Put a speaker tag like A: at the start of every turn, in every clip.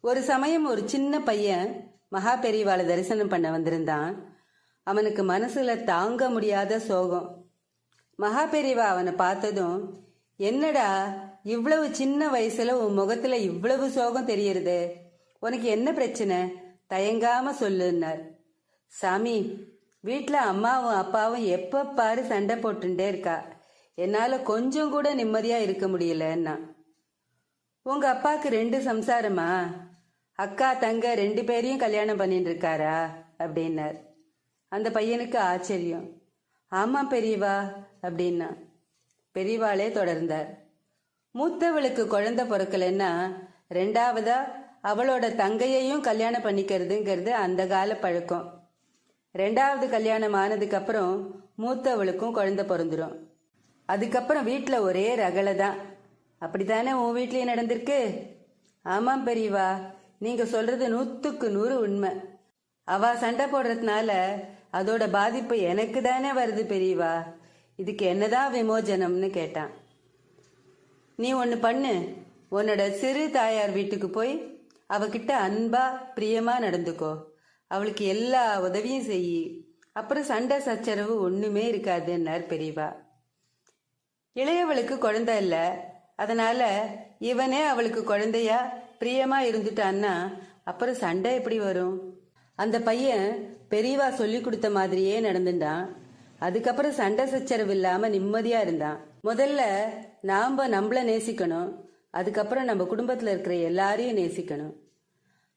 A: ஒரு சமயம் ஒரு சின்ன பையன் மகா பெரியவாளை தரிசனம் பண்ண வந்திருந்தான். அவனுக்கு மனசுல தாங்க முடியாத சோகம். மகா பெரியவா அவனை பார்த்ததும் என்னடா இவ்வளவு சின்ன வயசுல உன் முகத்துல இவ்வளவு சோகம் தெரியறது? உனக்கு என்ன பிரச்சனை? தயங்காம சொல்லுன்னார். சாமி வீட்டில் அம்மாவும் அப்பாவும் எப்போ பாரு சண்டை போட்டுட்டே இருக்கா. என்னால் கொஞ்சம் கூட நிம்மதியாக இருக்க முடியலன்னா. உங்கள் அப்பாவுக்கு ரெண்டு சம்சாரமா? அக்கா தங்க ரெண்டு பேரையும் கல்யாணம் பண்ணிட்டு இருக்காரா அப்படின்னார். அந்த பையனுக்கு ஆச்சரியம். ஆமாம் பெரியவா அப்படின்னா. பெரியவாளே தொடர்ந்தார். மூத்தவளுக்கு குழந்தை பிறக்கலைன்னா ரெண்டாவதா அவளோட தங்கையையும் கல்யாணம் பண்ணிக்கிறதுங்கிறது அந்த கால பழக்கம். ரெண்டாவது கல்யாணம் ஆனதுக்கு அப்புறம் மூத்தவளுக்கும் குழந்தை பிறந்துரும். அதுக்கப்புறம் வீட்டில் ஒரே ரகலை தான் அப்படித்தானே உன் வீட்லயும் நடந்திருக்கு? ஆமாம் பெரியவா நீங்க சொல்றது நூத்துக்கு நூறு உண்மை. அவ சண்டை போடுறதுனால அதோட பாதிப்பு எனக்கு தானே வருது பெரியவா. இதுக்கு என்னதான் விமோஜனம்னு கேட்டான். நீ ஒன்று பண்ணு. உன்னோட சிறு தாயார் வீட்டுக்கு போய் அவகிட்ட அன்பா பிரியமா நடந்துக்கோ. அவளுக்கு எல்லா உதவியும் செய். அப்புறம் சண்டை சச்சரவு ஒண்ணுமே இருக்காதுன்னார் பெரியவா. இளையவளுக்கு குழந்தை இல்ல. அதனால இவனே அவளுக்கு குழந்தையா பிரியமா இருந்துட்டான்னா அப்புறம் சண்டை எப்படி வரும்? அந்த பையன் பெரியவா சொல்லி கொடுத்த மாதிரியே நடந்துட்டான். அதுக்கப்புறம் சண்டை சச்சரவு இல்லாம நிம்மதியா இருந்தான். முதல்ல நாம நம்மள நேசிக்கணும். அதுக்கப்புறம் நம்ம குடும்பத்துல இருக்கிற எல்லாரையும் நேசிக்கணும்.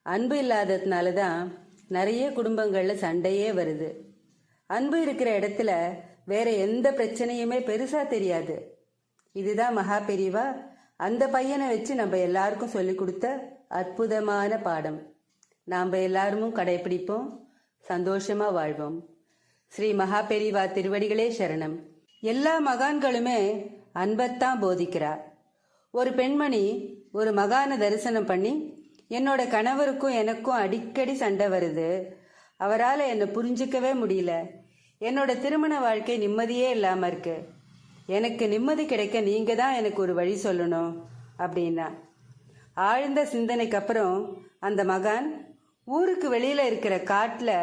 A: அன்பு இல்லாததுனால தான் நிறைய குடும்பங்கள்ல சண்டையே வருது. அன்பு இருக்கிற இடத்துல வேற எந்த பிரச்சனையுமே பெருசா தெரியாது. இதுதான் மகா பெரியவா அந்த பையனை வச்சு நம்ம எல்லாருக்கும் சொல்லி கொடுத்த அற்புதமான பாடம். நாம் எல்லாரும் கடைபிடிப்போம் சந்தோஷமா வாழ்வோம். ஸ்ரீ மகா பெரிவா திருவடிகளே சரணம். எல்லா மகான்களுமே அன்பத்தான் போதிக்கிறார். ஒரு பெண்மணி ஒரு மகான தரிசனம் பண்ணி என்னோட கணவருக்கும் எனக்கும் அடிக்கடி சண்டை வருது. அவரால் என்னை புரிஞ்சிக்கவே முடியல. என்னோட திருமண வாழ்க்கை நிம்மதியே இல்லாமல் இருக்கு. எனக்கு நிம்மதி கிடைக்க நீங்கள் தான் எனக்கு ஒரு வழி சொல்லணும் அப்படின்னா. ஆழ்ந்த சிந்தனைக்கு அப்புறம் அந்த மகான் ஊருக்கு வெளியில் இருக்கிற காட்டில்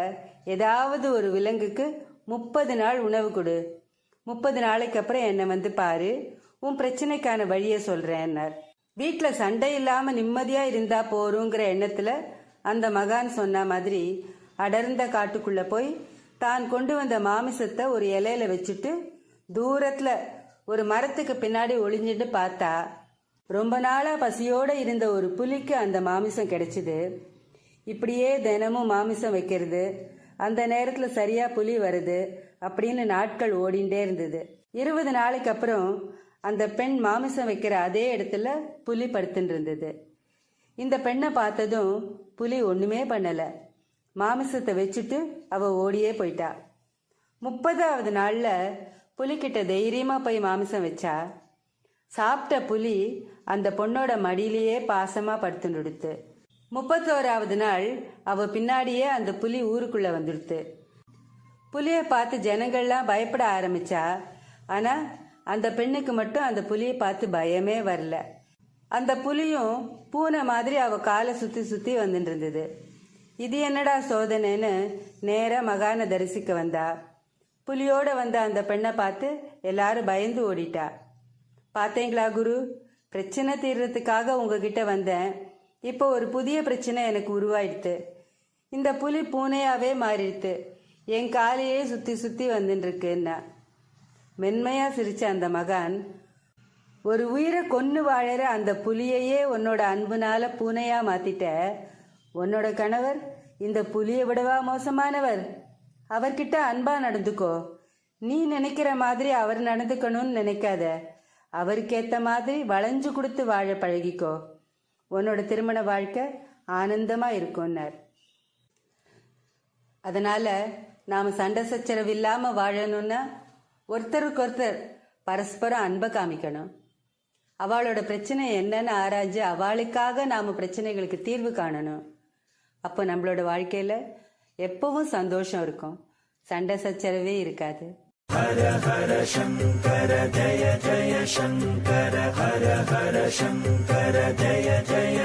A: ஏதாவது ஒரு விலங்குக்கு முப்பது நாள் உணவு கொடு. முப்பது நாளைக்கு அப்புறம் என்னை வந்து பாரு உன் பிரச்சனைக்கான வழியை சொல்கிறேன்னார் வீட்டில் சண்டை இல்லாமல் நிம்மதியாக இருந்தா போருங்கிற எண்ணத்தில் அந்த மகான் சொன்ன மாதிரி அடர்ந்த காட்டுக்குள்ளே போய் தான் கொண்டு வந்த மாமிசத்தை ஒரு இலையில வச்சுட்டு தூரத்தில் ஒரு மரத்துக்கு பின்னாடி ஒளிஞ்சிட்டு பார்த்தா ரொம்ப நாளாக பசியோடு இருந்த ஒரு புலிக்கு அந்த மாமிசம் கிடைச்சிது. இப்படியே தினமும் மாமிசம் வைக்கிறது. அந்த நேரத்தில் சரியாக புலி வருது அப்படின்னு நாட்கள் ஓடிண்டே இருந்தது. இருபது நாளைக்கு அப்புறம் அந்த பெண் மாமிசம் வைக்கிற அதே இடத்துல புலி படுத்துட்டு இருந்தது. இந்த பெண்ணை பார்த்ததும் புலி ஒண்ணுமே பண்ணல. மாமிசத்தை வச்சுட்டு அவ ஓடியே போயிட்டா. முப்பதாவது நாள்ல புலிக்கிட்ட தைரியமா போய் மாமிசம் வச்சா. சாப்பிட்ட புலி அந்த பொண்ணோட மடியிலேயே பாசமா படுத்துடுத்து முப்பத்தோராவது நாள் அவ பின்னாடியே அந்த புலி ஊருக்குள்ள வந்துடுத்து. புலியை பார்த்து ஜனங்கள்லாம் பயப்பட ஆரம்பிச்சா. ஆனா அந்த பெண்ணுக்கு மட்டும் அந்த புலியை பார்த்து பயமே வரல. அந்த புலியும் பூனை மாதிரி அவ காலை சுத்தி சுத்தி வந்துட்டு இருந்தது இது என்னடா சோதனைன்னு நேராக மகானை தரிசிக்க வந்தா. புலியோட வந்த அந்த பெண்ணை பார்த்து எல்லாரும் பயந்து ஓடிட்டா. பார்த்தீங்களா குரு? பிரச்சனை தீர்றதுக்காக உங்ககிட்ட வந்தேன். இப்போ ஒரு புதிய பிரச்சனை எனக்கு உருவாயிடுத்து. இந்த புலி பூனையாவே மாறிடுத்து. என் காலையே சுத்தி சுத்தி வந்துட்டு இருக்குன்னா மென்மையா சிரிச்ச அந்த மகான் ஒரு உயிரை கொன்னு வாழற அந்த புலியையே உன்னோட அன்புனால பூனையா மாத்திட்ட. உன்னோட கணவர் இந்த புலியை விடவா மோசமானவர்? அவர்கிட்ட அன்பா நடந்துக்கோ. நீ நினைக்கிற மாதிரி அவர் நடந்துக்கணும்னு நினைக்காத. அவருக்கேத்த மாதிரி வளைஞ்சு கொடுத்து வாழ பழகிக்கோ. உன்னோட திருமண வாழ்க்கை ஆனந்தமா இருக்கும்னார். அதனால நாம சண்டை சச்சரவு இல்லாம வாழணும்னா ஒருத்தருக்கு ஒருத்தர் பரஸ்பரம் அன்பை காமிக்கணும். அவளோட பிரச்சனை என்னன்னு ஆராய்ஞ்சு அவளுக்காக நாம பிரச்சனைகளுக்கு தீர்வு காணணும். அப்போ நம்மளோட வாழ்க்கையில எப்பவும் சந்தோஷம் இருக்கும். சண்டை சச்சரவே இருக்காது.
B: ஜய ஜய